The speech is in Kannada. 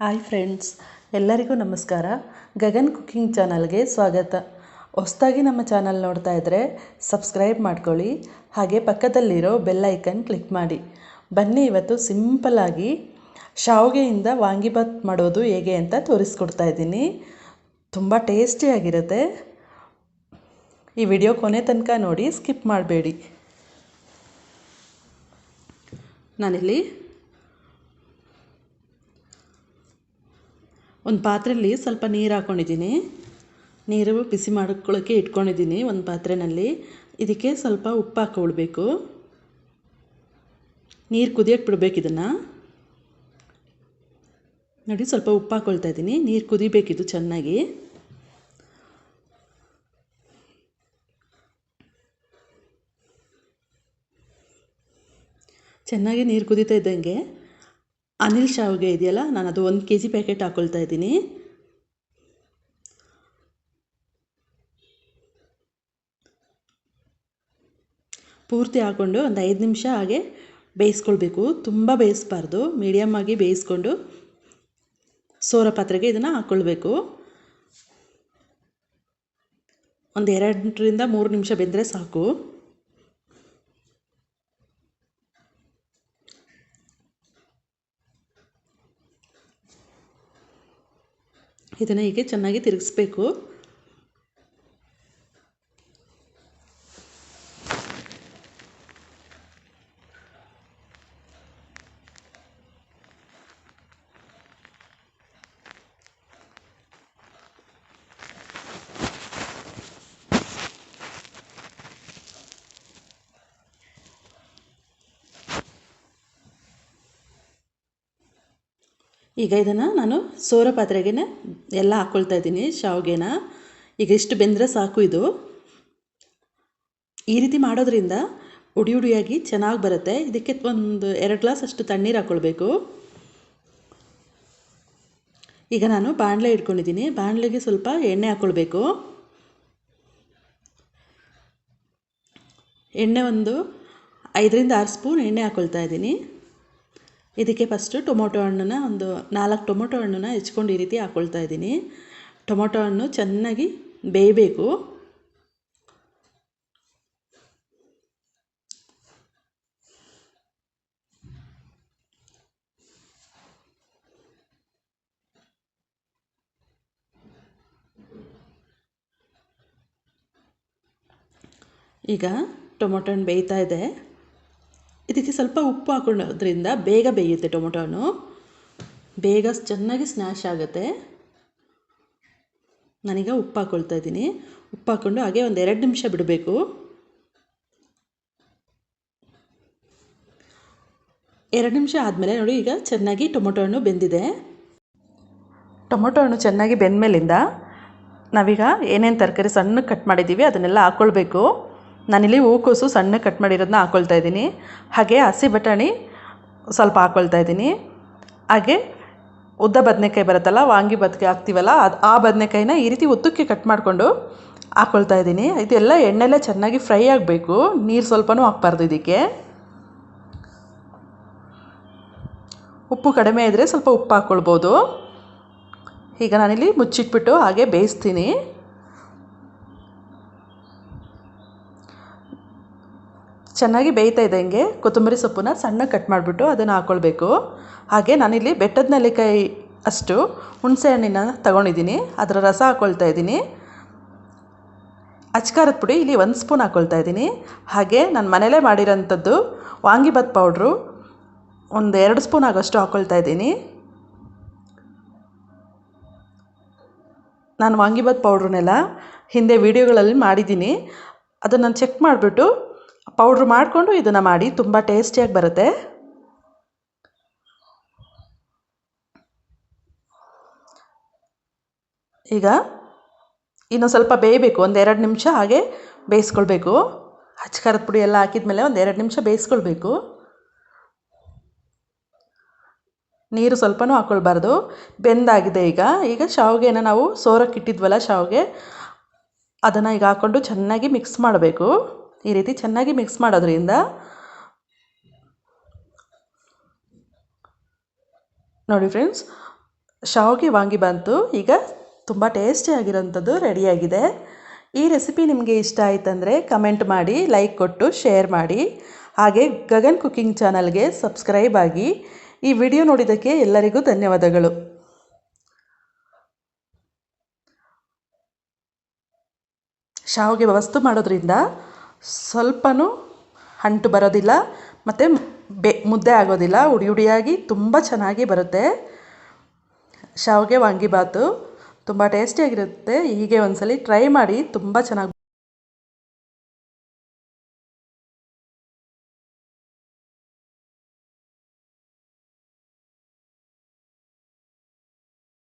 ಹಾಯ್ ಫ್ರೆಂಡ್ಸ್ ಎಲ್ಲರಿಗೂ ನಮಸ್ಕಾರ. ಗಗನ್ ಕುಕ್ಕಿಂಗ್ ಚಾನಲ್ಗೆ ಸ್ವಾಗತ. ಹೊಸ್ದಾಗಿ ನಮ್ಮ ಚಾನಲ್ ನೋಡ್ತಾ ಇದ್ದರೆ ಸಬ್ಸ್ಕ್ರೈಬ್ ಮಾಡ್ಕೊಳ್ಳಿ, ಹಾಗೆ ಪಕ್ಕದಲ್ಲಿರೋ ಬೆಲ್ ಐಕನ್ ಕ್ಲಿಕ್ ಮಾಡಿ. ಬನ್ನಿ ಇವತ್ತು ಸಿಂಪಲಾಗಿ ಶಾವಿಗೆಯಿಂದ ವಾಂಗಿಬಾತ್ ಮಾಡೋದು ಹೇಗೆ ಅಂತ ತೋರಿಸ್ಕೊಡ್ತಾ ಇದ್ದೀನಿ. ತುಂಬ ಟೇಸ್ಟಿಯಾಗಿರುತ್ತೆ ಈ ವಿಡಿಯೋ ಕೊನೆ ತನಕ ನೋಡಿ ಸ್ಕಿಪ್ ಮಾಡಬೇಡಿ. ನಾನಿಲ್ಲಿ ಒಂದು ಪಾತ್ರೆಯಲ್ಲಿ ಸ್ವಲ್ಪ ನೀರು ಹಾಕ್ಕೊಂಡಿದ್ದೀನಿ ನೀರು ಬಿಸಿ ಮಾಡ್ಕೊಳ್ಳೋಕ್ಕೆ ಇಟ್ಕೊಂಡಿದ್ದೀನಿ ಒಂದು ಪಾತ್ರೆಯಲ್ಲಿ ಇದಕ್ಕೆ ಸ್ವಲ್ಪ ಉಪ್ಪು ಹಾಕೊಳ್ಬೇಕು. ನೀರು ಕುದಿಯೋಕ್ಕೆ ಬಿಡಬೇಕು ಇದನ್ನು. ನೋಡಿ, ಸ್ವಲ್ಪ ಉಪ್ಪು ಹಾಕ್ಕೊಳ್ತಾ ಇದ್ದೀನಿ. ನೀರು ಕುದಿಬೇಕಿದು ಚೆನ್ನಾಗಿ. ಚೆನ್ನಾಗಿ ನೀರು ಕುದೀತಾ ಇದ್ದಂಗೆ. ಅನಿಲ್ ಶಾವಿಗೆ ಇದೆಯಲ್ಲ? ನಾನು ಅದು ಒಂದು ಕೆ ಜಿ ಪ್ಯಾಕೆಟ್ ಹಾಕ್ಕೊಳ್ತಾ ಇದ್ದೀನಿ. ಪೂರ್ತಿ ಹಾಕ್ಕೊಂಡು ಒಂದು ಐದು ನಿಮಿಷ ಹಾಗೆ ಬೇಯಿಸ್ಕೊಳ್ಬೇಕು. ತುಂಬ ಬೇಯಿಸ್ಬಾರ್ದು. ಮೀಡಿಯಮ್ ಆಗಿ ಬೇಯಿಸ್ಕೊಂಡು ಸೋರ ಪಾತ್ರೆಗೆ ಇದನ್ನು ಹಾಕ್ಕೊಳ್ಬೇಕು ಒಂದು ಎರಡರಿಂದ ಮೂರು ನಿಮಿಷ ಬೆಂದರೆ ಸಾಕು. ಇದನ್ನು ಹೀಗೆ ಚೆನ್ನಾಗಿ ತಿರುಗಿಸ್ಬೇಕು. ಈಗ ಇದನ್ನು ನಾನು ಸೋರ ಪಾತ್ರೆಗೆ ಎಲ್ಲ ಹಾಕ್ಕೊಳ್ತಾ ಇದ್ದೀನಿ, ಶಾವಿಗೆನ. ಈಗ ಇಷ್ಟು ಬೆಂದರೆ ಸಾಕು ಇದು. ಈ ರೀತಿ ಮಾಡೋದ್ರಿಂದ ಉಡಿ ಉಡಿಯಾಗಿ ಚೆನ್ನಾಗಿ ಬರುತ್ತೆ. ಇದಕ್ಕೆ ಒಂದು ಎರಡು ಗ್ಲಾಸ್ ಅಷ್ಟು ತಣ್ಣೀರು ಹಾಕ್ಕೊಳ್ಬೇಕು ಈಗ ನಾನು ಬಾಣಲೆ ಇಟ್ಕೊಂಡಿದ್ದೀನಿ. ಬಾಣಲೆಗೆ ಸ್ವಲ್ಪ ಎಣ್ಣೆ ಹಾಕ್ಕೊಳ್ಬೇಕು ಎಣ್ಣೆ ಒಂದು ಐದರಿಂದ ಆರು ಸ್ಪೂನ್ ಎಣ್ಣೆ ಹಾಕ್ಕೊಳ್ತಾ ಇದ್ದೀನಿ. ಇದಕ್ಕೆ ಫಸ್ಟು ಟೊಮೊಟೊ ಹಣ್ಣನ್ನ ಒಂದು ನಾಲ್ಕು ಟೊಮೊಟೊ ಹಣ್ಣನ್ನ ಹೆಚ್ಕೊಂಡು ಈ ರೀತಿ ಹಾಕ್ಕೊಳ್ತಾ ಇದ್ದೀನಿ. ಟೊಮೊಟೊ ಹಣ್ಣು ಚೆನ್ನಾಗಿ ಬೇಯಬೇಕು. ಈಗ ಟೊಮೊಟೊ ಹಣ್ಣು ಬೇಯ್ತಾ ಇದೆ. ಇದಕ್ಕೆ ಸ್ವಲ್ಪ ಉಪ್ಪು ಹಾಕೊಳ್ಳೋದ್ರಿಂದ ಬೇಗ ಬೇಯುತ್ತೆ ಟೊಮೊಟೊ ಬೇಗ ಚೆನ್ನಾಗಿ ಸ್ನ್ಯಾಶ್ ಆಗುತ್ತೆ. ನಾನೀಗ ಉಪ್ಪು ಹಾಕ್ಕೊಳ್ತಾ ಇದ್ದೀನಿ. ಉಪ್ಪು ಹಾಕ್ಕೊಂಡು ಹಾಗೆ ಒಂದು ಎರಡು ನಿಮಿಷ ಬಿಡಬೇಕು. ಎರಡು ನಿಮಿಷ ಆದಮೇಲೆ ನೋಡಿ ಈಗ ಚೆನ್ನಾಗಿ ಟೊಮೊಟೊ ಹಣ್ಣು ಬೆಂದಿದೆ. ಟೊಮೊಟೊ ಹಣ್ಣು ಚೆನ್ನಾಗಿ ಬೆಂದಮೇಲಿಂದ ನಾವೀಗ ಏನೇನು ತರಕಾರಿ ಸಣ್ಣ ಕಟ್ ಮಾಡಿದ್ದೀವಿ ಅದನ್ನೆಲ್ಲ ಹಾಕ್ಕೊಳ್ಬೇಕು ನಾನಿಲ್ಲಿ ಹೂಕೋಸು ಸಣ್ಣ ಕಟ್ ಮಾಡಿರೋದನ್ನ ಹಾಕ್ಕೊಳ್ತಾ ಇದ್ದೀನಿ. ಹಾಗೆ ಹಸಿ ಬಟಾಣಿ ಸ್ವಲ್ಪ ಹಾಕ್ಕೊಳ್ತಾ ಇದ್ದೀನಿ. ಹಾಗೆ ಉದ್ದ ಬದನೆಕಾಯಿ ಬರುತ್ತಲ್ಲ, ವಾಂಗಿ ಬದಕೆ ಹಾಕ್ತೀವಲ್ಲ, ಅದು ಆ ಬದನೆಕಾಯಿನ ಈ ರೀತಿ ಉದ್ದಕ್ಕೆ ಕಟ್ ಮಾಡಿಕೊಂಡು ಹಾಕ್ಕೊಳ್ತಾ ಇದ್ದೀನಿ. ಇದೆಲ್ಲ ಎಣ್ಣೆಲ್ಲ ಚೆನ್ನಾಗಿ ಫ್ರೈ ಆಗಬೇಕು. ನೀರು ಸ್ವಲ್ಪನೂ ಹಾಕ್ಬಾರ್ದು ಇದಕ್ಕೆ. ಉಪ್ಪು ಕಡಿಮೆ ಇದ್ದರೆ ಸ್ವಲ್ಪ ಉಪ್ಪು ಹಾಕ್ಕೊಳ್ಬೋದು ಈಗ ನಾನಿಲ್ಲಿ ಮುಚ್ಚಿಟ್ಬಿಟ್ಟು ಹಾಗೆ ಬೇಯಿಸ್ತೀನಿ. ಚೆನ್ನಾಗಿ ಬೇಯ್ತಾ ಇದ್ದಂಗೆ ಕೊತ್ತಂಬರಿ ಸೊಪ್ಪನ್ನ ಸಣ್ಣ ಕಟ್ ಮಾಡಿಬಿಟ್ಟು ಅದನ್ನು ಹಾಕ್ಕೊಳ್ಬೇಕು ಹಾಗೆ ನಾನಿಲ್ಲಿ ಬೆಟ್ಟದ ನೆಲ್ಲಿಕಾಯಿ ಅಷ್ಟು ಹುಣಸೆ ಹಣ್ಣಿನ ತಗೊಂಡಿದ್ದೀನಿ. ಅದರ ರಸ ಹಾಕ್ಕೊಳ್ತಾ ಇದ್ದೀನಿ. ಅಚ್ಕಾರದ ಪುಡಿ ಇಲ್ಲಿ ಒಂದು ಸ್ಪೂನ್ ಹಾಕ್ಕೊಳ್ತಾ ಇದ್ದೀನಿ. ಹಾಗೆ ನಾನು ಮನೇಲೇ ಮಾಡಿರೋಂಥದ್ದು ವಾಂಗಿಬಾತ್ ಪೌಡ್ರು ಒಂದು ಎರಡು ಸ್ಪೂನ್ ಆಗೋಷ್ಟು ಹಾಕ್ಕೊಳ್ತಾ ಇದ್ದೀನಿ. ನಾನು ವಾಂಗಿಬಾತ್ ಪೌಡ್ರನ್ನೆಲ್ಲ ಹಿಂದೆ ವೀಡಿಯೋಗಳಲ್ಲಿ ಮಾಡಿದ್ದೀನಿ. ಅದನ್ನು ಚೆಕ್ ಮಾಡಿಬಿಟ್ಟು ಪೌಡ್ರ್ ಮಾಡಿಕೊಂಡು ಇದನ್ನು ಮಾಡಿ ತುಂಬ ಟೇಸ್ಟಿಯಾಗಿ ಬರುತ್ತೆ. ಈಗ ಇನ್ನು ಸ್ವಲ್ಪ ಬೇಯಬೇಕು, ಒಂದು ಎರಡು ನಿಮಿಷ ಹಾಗೆ ಬೇಯಿಸ್ಕೊಳ್ಬೇಕು. ಹಚ್ಕಾರದ ಪುಡಿ ಎಲ್ಲ ಹಾಕಿದ್ಮೇಲೆ ಒಂದು ಎರಡು ನಿಮಿಷ ಬೇಯಿಸ್ಕೊಳ್ಬೇಕು. ನೀರು ಸ್ವಲ್ಪನೂ ಹಾಕ್ಕೊಳ್ಬಾರ್ದು ಬೆಂದಾಗಿದೆ ಈಗ. ಈಗ ಶಾವಿಗೆನ ನಾವು ಸೋರಕ್ಕೆ ಇಟ್ಟಿದ್ವಲ್ಲ ಶಾವಿಗೆ, ಅದನ್ನು ಈಗ ಹಾಕ್ಕೊಂಡು ಚೆನ್ನಾಗಿ ಮಿಕ್ಸ್ ಮಾಡಬೇಕು. ಈ ರೀತಿ ಚೆನ್ನಾಗಿ ಮಿಕ್ಸ್ ಮಾಡೋದ್ರಿಂದ ನೋಡಿ ಫ್ರೆಂಡ್ಸ್ ಶಾವಿಗೆ ವಾಂಗಿ ಬಂತು. ಈಗ ತುಂಬ ಟೇಸ್ಟಿಯಾಗಿರೋಂಥದ್ದು ರೆಡಿಯಾಗಿದೆ ಈ ರೆಸಿಪಿ ನಿಮಗೆ ಇಷ್ಟ ಆಯ್ತಂದರೆ ಕಮೆಂಟ್ ಮಾಡಿ ಲೈಕ್ ಕೊಟ್ಟು ಶೇರ್ ಮಾಡಿ. ಹಾಗೆ ಗಗನ್ ಕುಕ್ಕಿಂಗ್ ಚಾನಲ್ಗೆ ಸಬ್ಸ್ಕ್ರೈಬ್ ಆಗಿ ಈ ವಿಡಿಯೋ ನೋಡಿದ್ದಕ್ಕೆ ಎಲ್ಲರಿಗೂ ಧನ್ಯವಾದಗಳು. ಶಾವಿಗೆ ವಸ್ತು ಮಾಡೋದ್ರಿಂದ ಸ್ವಲ್ಪನೂ ಅಂಟು ಬರೋದಿಲ್ಲ, ಮತ್ತು ಬೆ, ಮುದ್ದೆ ಆಗೋದಿಲ್ಲ, ಉಡಿ ಉಡಿಯಾಗಿ ತುಂಬ ಚೆನ್ನಾಗಿ ಬರುತ್ತೆ. ಶಾವಿಗೆ ವಾಂಗಿಬಾತು ತುಂಬ ಟೇಸ್ಟಿಯಾಗಿರುತ್ತೆ. ಹೀಗೆ ಒಂದ್ಸಲ ಟ್ರೈ ಮಾಡಿ, ತುಂಬ ಚೆನ್ನಾಗಿ